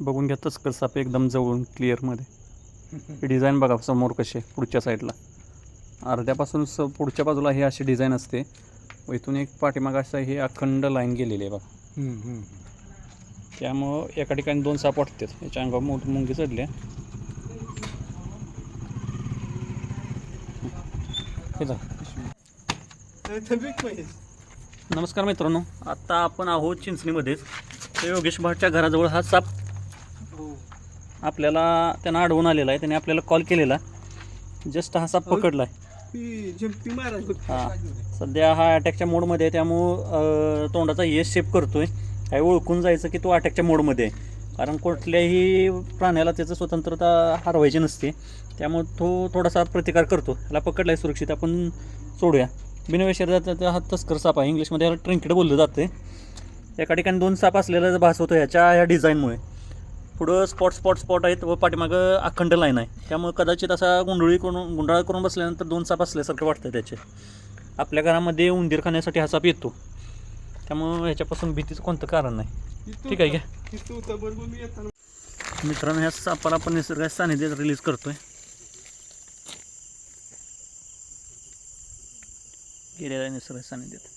बघून घ्या तस्कर साप एकदम जवळून क्लिअरमध्ये डिझाईन बघा समोर कशी आहे पुढच्या साईडला अर्ध्यापासून स पुढच्या बाजूला ही अशी डिझाईन असते. व इथून एक पाठीमाग असं ही अखंड लाईन गेलेली आहे बघा. त्यामुळं एका ठिकाणी दोन साप वाटतात. याच्या अंगावर मोठी मुंगी चढली आहे. हे जा नमस्कार मित्रांनो आता आपण आहोत चिंचणीमध्येच. तर योगेश भाटच्या घराजवळ हा साप आपल्याला त्यांना अडवून आलेला आहे. त्याने आपल्याला कॉल केलेला. जस्ट हा साप पकडला आहे सध्या हा अटॅकच्या मोडमध्ये आहे. त्यामुळं तोंडाचा येस शेप करतोय. काही ओळखून जायचं की तो अटॅकच्या मोडमध्ये आहे. कारण कुठल्याही प्राण्याला त्याचं स्वतंत्रता हरवायची नसते. त्यामुळे तो थोडासा प्रतिकार करतो. ह्याला पकडला आहे सुरक्षित. आपण सोडूया. बिनवेशर हा तस्कर साप आहे. इंग्लिशमध्ये ह्याला ट्रिंकेट बोललं जाते एका ठिकाणी दोन साप असलेला भास होतो ह्याच्या ह्या डिझाईनमुळे पुढं स्पॉट स्पॉट स्पॉट आहेत व पाठीमागं अखंड लाईन आहे. त्यामुळे कदाचित असा गुंडळी करून गुंडाळ करून बसल्यानंतर दोन साप असल्यासारखं वाटतं त्याचे. आपल्या घरामध्ये उंदीर खाण्यासाठी हा साप येतो. त्यामुळं ह्याच्यापासून भीतीचं कोणतं कारण नाही. ठीक आहे घ्या. मित्रांनो ह्या सापाला आपण निसर्गाच्या सानिध्यात रिलीज करतोय. गेलेला निसर्गाच्या सानिध्यात.